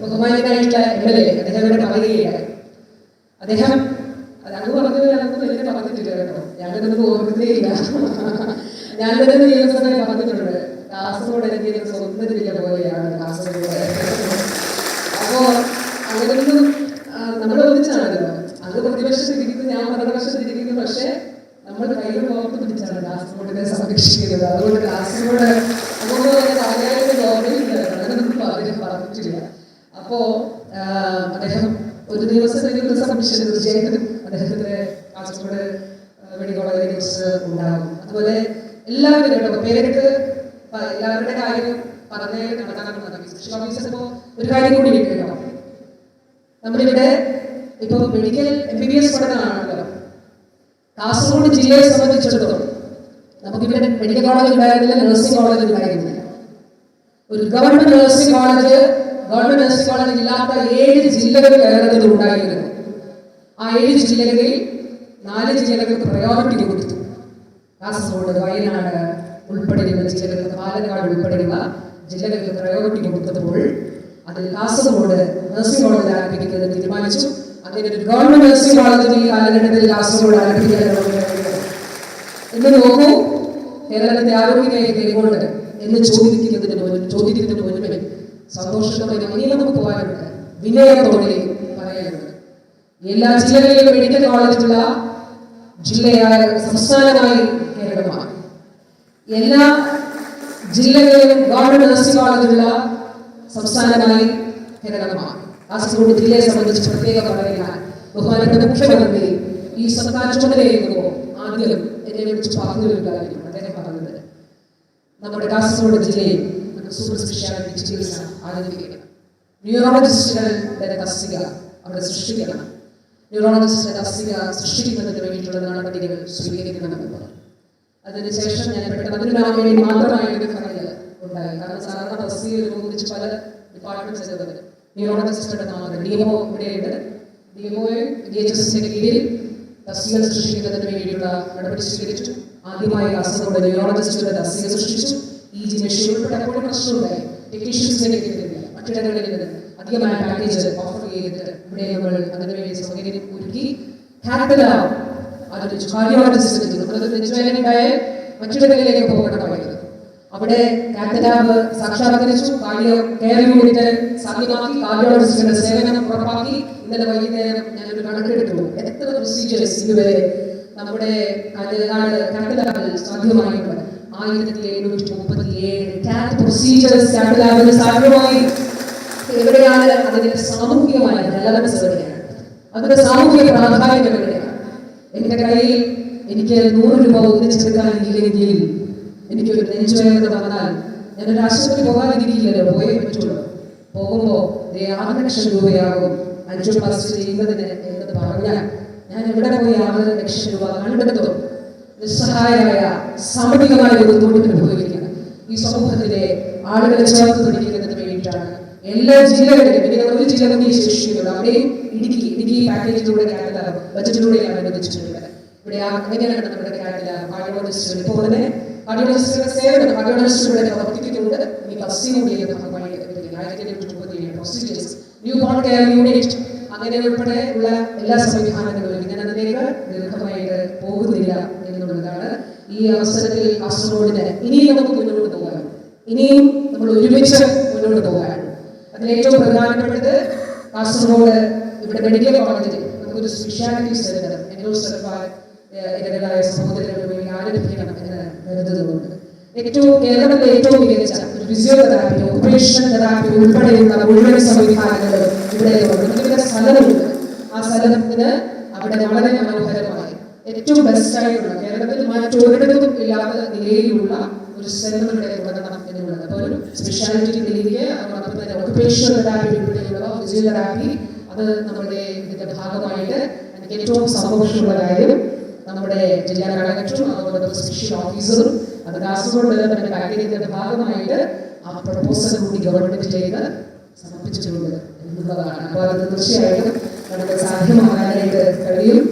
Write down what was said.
ബഹുമാനായിട്ടുള്ള M L A അദ്ദേഹം ഇവിടെ പറയുകയില്ല അദ്ദേഹം അത് പറഞ്ഞത് അതൊന്നും എന്നെ പറഞ്ഞിട്ടില്ല കേട്ടോ ഞാനിതൊന്നും ഓർക്കുന്നേയില്ല ഞാനിതൊന്ന് നിയമസഭയിൽ പറഞ്ഞിട്ടുണ്ട് കാസർഗോഡ് എനിക്ക് ഒരു പോലെയാണ് കാസർഗോഡ് അപ്പോ അങ്ങനെയൊന്നും നമ്മൾ ഒന്നിച്ചാണല്ലോ അത് പ്രതിപക്ഷത്തിരിക്കുന്നു ഞാൻ പ്രതിപക്ഷത്തിരിക്കുന്നു പക്ഷേ നമ്മൾ കയ്യിൽ ഓർത്ത് പിടിച്ചാണ് കാസർഗോഡിനെ സംരക്ഷിക്കുന്നത് അതുകൊണ്ട് കാസർഗോഡ് അതുകൊണ്ട് അറിയാനുള്ള ഓർമ്മയില്ല അങ്ങനെയൊന്നും അദ്ദേഹം പറഞ്ഞിട്ടില്ല അപ്പോ അദ്ദേഹം ഒരു ദിവസം എനിക്ക് സംശയം തീർച്ചയായിട്ടും അദ്ദേഹത്തിന്റെ കാസർഗോഡ് മെഡിക്കൽ കോളേജിനെ കുറിച്ച് ഉണ്ടാകും. അതുപോലെ എല്ലാവരും കേട്ടോ പേരെടുത്ത് എല്ലാവരുടെ കാര്യം പറഞ്ഞ് ഓഫീസർ ഇപ്പോ ഒരു കാര്യം കൂടി കേട്ടോ. നമ്മളിവിടെ ഇപ്പൊ medical M B B S പഠനമാണല്ലോ. Kasaragod ജില്ലയെ സംബന്ധിച്ചിടത്തോളം നമുക്കിവിടെ മെഡിക്കൽ കോളേജ് ഉണ്ടായിരുന്നില്ല നഴ്സിംഗ് കോളേജ് ഉണ്ടായിരുന്നില്ല ഒരു government nursing college government nursing college ഇല്ലാത്ത ഏഴ് ജില്ലകൾ കേരളത്തിൽ ഉണ്ടായിരുന്നു ആ ഏഴ് ജില്ലകളിൽ നാല് ജില്ലകൾക്ക് പ്രയോറിറ്റി കൊടുത്തു. കാസർഗോഡ് വയനാട് ഉൾപ്പെടെയുള്ള ജില്ലകൾക്ക് പാലക്കാട് ഉൾപ്പെടെയുള്ള ജില്ലകൾക്ക് പ്രയോറിറ്റി കൊടുത്തപ്പോൾ അതിൽ കാസർഗോഡ് നഴ്സിംഗ് കോളേജ് ആരംഭിക്കുന്നത് തീരുമാനിച്ചു. അങ്ങനെ ഒരു ഗവൺമെന്റ് നഴ്സിംഗ് ഈ കാലഘട്ടത്തിൽ കാസർഗോഡ് ആരംഭിക്കാൻ എന്ന് നോക്കൂ കേരളത്തിന്റെ ആരോഗ്യ മേഖല എങ്ങോട്ട് എന്ന് ചോദിക്കുന്നതിന് ചോദിക്കുന്നതിന് മുൻപേ സന്തോഷത്തോടെ ഇനി നമുക്ക് പോകാനുണ്ട്. വിനയത്തോടെ പറയാനുണ്ട്. എല്ലാ ജില്ലകളിലും മെഡിക്കൽ കോളേജുള്ള ജില്ലയായ സംസ്ഥാനമായി കേരളമാണ്. എല്ലാ ജില്ലകളിലും ഗവൺമെന്റ് നഴ്സിംഗ് കോളേജുള്ള സംസ്ഥാനമായി കേരളമാണ്. കാസർഗോഡ് ജില്ലയെ സംബന്ധിച്ച് പ്രത്യേകം പറയാൻ ബഹുമാനപ്പെട്ട മുഖ്യമന്ത്രി ഈ സർക്കാർ ചുമതലയേൽക്കുമ്പോൾ ആദ്യം എന്നെ വിളിച്ച് പറഞ്ഞൊരു കാര്യം അദ്ദേഹം പറഞ്ഞത്. നമ്മുടെ കാസർഗോഡ് ജില്ലയിൽ സൂപ്പർ സ്പെഷ്യാലിറ്റി ചികിത്സ ആരംഭിക്കണം ന്യൂറോളജിസ്റ്റുകളുടെ തസ്തിക അവിടെ സൃഷ്ടിക്കണം. ന്യൂറോളജിസ്റ്റിന്റെ തസ്തിക സൃഷ്ടിക്കുന്നതിന് വേണ്ടിയിട്ടുള്ള നടപടികൾ സ്വീകരിക്കണമെന്ന് പറഞ്ഞു. അതിനുശേഷം ഞാൻ പെട്ടെന്ന് വേണ്ടി മാത്രമായിട്ട് ഫയൽ ഉണ്ടായി. കാരണം സാധാരണ തസ്തികയിൽ ഒന്നിച്ച് പല ഡിപ്പാർട്ട്മെന്റ് ചെയ്തവർ ന്യൂറോളജിസ്റ്റുടെ നാമത്തിൽ ഡിഎംഒ ഇവിടെയുണ്ട്. ഡിഎംഒയും ഡി എച്ച് എസിന്റെ കീഴിൽ തസ്തിക സൃഷ്ടിക്കുന്നതിന് വേണ്ടിയിട്ടുള്ള നടപടി സ്വീകരിച്ചു. ആദ്യമായി കാസർഗോഡ് ന്യൂറോളജിസ്റ്റുടെ തസ്തിക സൃഷ്ടിച്ചു. ഈ ജി മെഷീൻ ഉൾപ്പെടെ അപ്പോഴും പ്രശ്നമുണ്ടായി. ടെക്നീഷ്യൻസിനെ കിട്ടുന്നില്ല മറ്റിടങ്ങളിൽ നിന്ന് അധികമായ പാക്കേജ് ഓഫർ ചെയ്തിട്ട് ഇവിടെ നമ്മൾ അതിനുവേണ്ടി സൗകര്യം ഒരുക്കി. അതൊരു മറ്റിടങ്ങളിലേക്ക് പോകണമായിരുന്നു അവിടെ കാത്തലാബ് സാക്ഷാത്കരിച്ചു. കാർഡിയോളജിസ്റ്റുകളുടെ സേവനം ഉറപ്പാക്കി. ഇന്നലെ വൈകുന്നേരം ഞാനൊരു കണക്കെടുത്തു എത്ര പ്രൊസീജിയേഴ്സ് ഇതുവരെ നമ്മുടെ സാധ്യമായിട്ടുണ്ട് ആയിരത്തി എഴുന്നൂറ്റി മുപ്പത്തി ഏഴ് കാറ്റ് പ്രൊസീജിയേഴ്സ് കാത്തലാബിൽ സാധ്യമായി എവിടെയാണ് അതിന്റെ സാമൂഹികമായ റെലവൻസ് എവിടെയാണ്? അതിന്റെ സാമൂഹിക പ്രാധാന്യം എവിടെയാണ്? എന്റെ കയ്യിൽ എനിക്ക് നൂറ് രൂപ ഒന്നിച്ചെടുക്കാൻ ഇല്ലെങ്കിൽ എനിക്കൊരു നെഞ്ചുവേദന വന്നാൽ ഞാനൊരു ആശുപത്രി പോകാതിരിക്കില്ലല്ലോ പോയേ പറ്റുള്ളൂ. പോകുമ്പോ ആറ് ലക്ഷം രൂപയാകും. അഞ്ചു ക്ലാസ് ചെയ്യുന്നതിന് എന്ന് പറഞ്ഞാൽ ഞാൻ എവിടെ പോയി ആറ് ലക്ഷം രൂപ കണ്ടെത്തും? നിസ്സഹായരായ സാമ്പത്തികമായ ഒരു ബുദ്ധിമുട്ട് അനുഭവിക്കുന്നത് ഈ സമൂഹത്തിലെ ആളുകളെ ചേർത്ത് പിടിക്കുന്നതിന് വേണ്ടിയിട്ടാണ്. എല്ലാ ജില്ലകളിലും ഇനി ഒരു ജില്ല കൂടി ശേഷിക്കുന്നുള്ളൂ അവിടെയും ഇടുക്കി ഇടുക്കി പാക്കേജിലൂടെ കാറ്റലാബ് ബജറ്റിലൂടെയാണ് അനുവദിച്ചിട്ടുള്ളത്. ഇവിടെ അങ്ങനെയാണ് നമ്മുടെ കാറ്റലാബ് കാർഡിയോളജിസ്റ്റുകൾ ഇപ്പോൾ തന്നെ കാർഡിയോളജിസ്റ്റുകളുടെ സേവനം കാർഡിയോളജിസ്റ്റുകളുടെ പ്രവർത്തിക്കുന്നുണ്ട് ഇനി കൂടിയ ഭാഗമായി ആയിരത്തി എണ്ണൂറ്റി മുപ്പത്തി ഏഴ് procedures new born care unit അങ്ങനെ ഉൾപ്പെടെ ഉള്ള എല്ലാ സംവിധാനങ്ങളും ഇങ്ങനെ അതിലേക്ക് ദീർഘമായിട്ട് പോകുന്നില്ല എന്നുള്ളതാണ് ഈ അവസരത്തിൽ കാസർഗോഡിന് ഇനിയും നമുക്ക് മുന്നോട്ട് പോകാം. ഇനിയും നമ്മൾ ഒരുമിച്ച് മുന്നോട്ട് പോകാൻ അതിൽ ഏറ്റവും പ്രധാനപ്പെട്ടത് കാസർഗോഡ് ഇവിടെ മെഡിക്കൽ കോളേജിൽ നമുക്കൊരു സ്പെഷ്യാലിറ്റി സെന്റർ സർക്കാർ ഇടകളായ ആരംഭിക്കണം എന്ന് കരുതുന്നുണ്ട്. ഏറ്റവും കേരളത്തിലെ ഏറ്റവും മികച്ച ഫിസിയോതെറാപ്പി ഓക്കുപേഷണൽ തെറാപ്പി ഉൾപ്പെടെയുള്ള മുഴുവൻ സംവിധാനങ്ങളും ഇവിടെ നമുക്കിവിടെ സ്ഥലമുണ്ട്. ആ സ്ഥലത്തിന് അവിടെ വളരെ മനോഹരമായി ഏറ്റവും ബെസ്റ്റ് ആയിട്ടുള്ള കേരളത്തിൽ മറ്റൊരിടത്തും ഇല്ലാത്ത നിലയിലുള്ള ഒരു സെന്റർ ഇവിടെ ഒരു സ്പെഷ്യാലിറ്റി ക്ലിനിക്ക് അതോടൊപ്പം തന്നെ ഓക്കുപേഷണൽ തെറാപ്പി ഉൾപ്പെടെയുള്ള ഫിസിയോതെറാപ്പി അത് നമ്മുടെ ഇതിന്റെ ഭാഗമായിട്ട് ഏറ്റവും സന്തോഷമുള്ള കാര്യം നമ്മുടെ ജില്ലാ കളക്ടറും അതുപോലെ സ്പെഷ്യൽ ഓഫീസറും അത് കാസർഗോഡ് ഡെവലപ്മെന്റ് പാക്കേജിന്റെ ഭാഗമായിട്ട് ആ പ്രപ്പോസൽ കൂടി ഗവൺമെന്റിലേക്ക് സമർപ്പിച്ചിട്ടുണ്ട് എന്നുള്ളതാണ്. അപ്പോൾ അത് തീർച്ചയായിട്ടും നമുക്ക് സാധ്യമാകാനായിട്ട് കഴിയും.